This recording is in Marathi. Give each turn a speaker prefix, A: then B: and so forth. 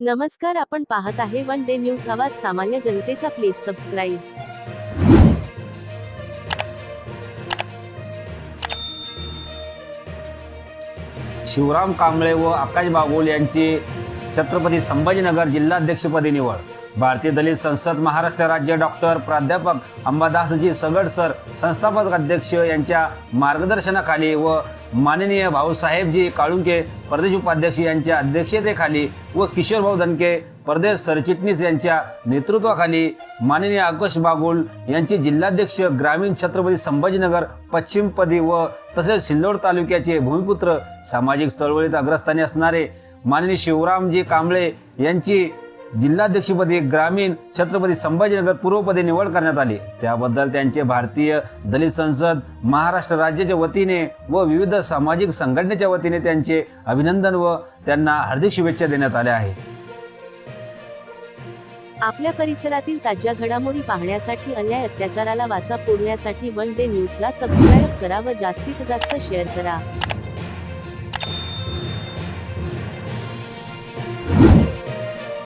A: नमस्कार आपण पाहत आहे वन डे न्यूज आवाज सामान्य जनतेचा प्लीज सबस्क्राईब
B: शिवराम कांबळे व आकाश बागोल यांची छत्रपती संभाजीनगर जिल्हाध्यक्षपदी निवड. भारतीय दलित संसद महाराष्ट्र राज्य डॉक्टर प्राध्यापक अंबादासजी सगड सर संस्थापक अध्यक्ष यांच्या मार्गदर्शनाखाली व माननीय भाऊसाहेबजी काळुंके प्रदेश उपाध्यक्ष यांच्या अध्यक्षतेखाली व किशोरभाऊ धनके प्रदेश सरचिटणीस यांच्या नेतृत्वाखाली माननीय आकाश बागुल यांचे जिल्हाध्यक्ष ग्रामीण छत्रपती संभाजीनगर पश्चिमपदी व तसेच सिल्लोड तालुक्याचे भूमिपुत्र सामाजिक चळवळीत अग्रस्थानी असणारे माननीय शिवरामजी कांबळे यांची जिल्हाध्यक्षपदी ग्रामीण छत्रपती संभाजीनगर पूर्वपदी निवड करण्यात आली. त्याबद्दल त्यांचे भारतीय दलित संसद महाराष्ट्र राज्याच्या वतीने व विविध सामाजिक संघटनेच्या वतीने त्यांचे अभिनंदन व त्यांना हार्दिक शुभेच्छा देण्यात आल्या आहे
A: आपल्या परिसरातील ताज्या घडामोडी पाहण्यासाठी अन्याय अत्याचाराला वाचा फोडण्यासाठी वन डे न्यूजला सबस्क्राईब करा व जास्तीत जास्त शेअर करा.